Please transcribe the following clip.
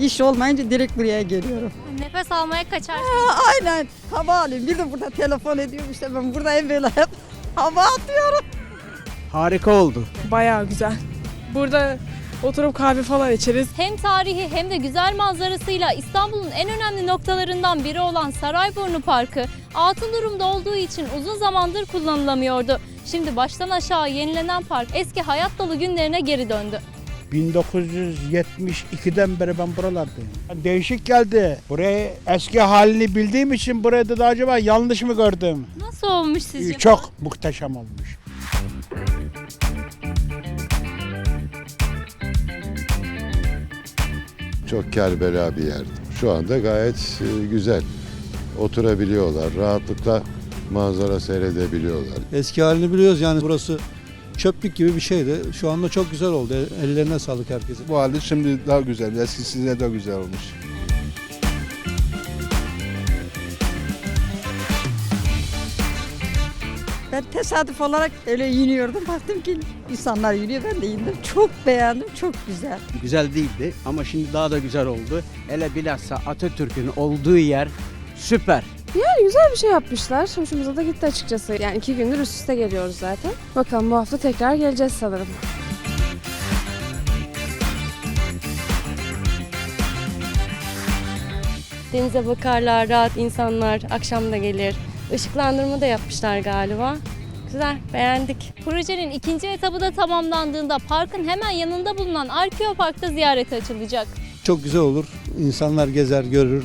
İş olmayınca direkt buraya geliyorum. Nefes almaya kaçar. Ha, aynen hava alayım. Bir de burada telefon ediyorum işte ben buradayım böyle hep hava atıyorum. Harika oldu. Bayağı güzel. Burada oturup kahve falan içeriz. Hem tarihi hem de güzel manzarasıyla İstanbul'un en önemli noktalarından biri olan Sarayburnu Parkı atıl durumda olduğu için uzun zamandır kullanılamıyordu. Şimdi baştan aşağı yenilenen park eski hayat dolu günlerine geri döndü. 1972'den beri ben buralardayım. Değişik geldi. Burayı eski halini bildiğim için buraya da acaba yanlış mı gördüm? Nasıl olmuş sizce? Çok muhteşem olmuş. Çok kerbela bir yer. Şu anda gayet e, güzel. Oturabiliyorlar, rahatlıkla manzara seyredebiliyorlar. Eski halini biliyoruz yani burası çöplük gibi bir şeydi. Şu anda çok güzel oldu. Ellerine sağlık herkesin. Bu halde şimdi daha güzel, eskisinden daha güzel olmuş. Ben tesadüf olarak öyle iniyordum. Baktım ki insanlar yürüyor ben de indim. Çok beğendim çok güzel. Güzel değildi ama şimdi daha da güzel oldu. Hele bilhassa Atatürk'ün olduğu yer süper. Yani güzel bir şey yapmışlar. Hoşumuza da gitti açıkçası. Yani iki gündür üst üste geliyoruz zaten. Bakalım bu hafta tekrar geleceğiz sanırım. Denize bakarlar, rahat insanlar, akşam da gelir. Işıklandırma da yapmışlar galiba. Güzel, beğendik. Projenin ikinci etabı da tamamlandığında parkın hemen yanında bulunan Arkeo Park'ta ziyarete açılacak. Çok güzel olur. İnsanlar gezer, görür.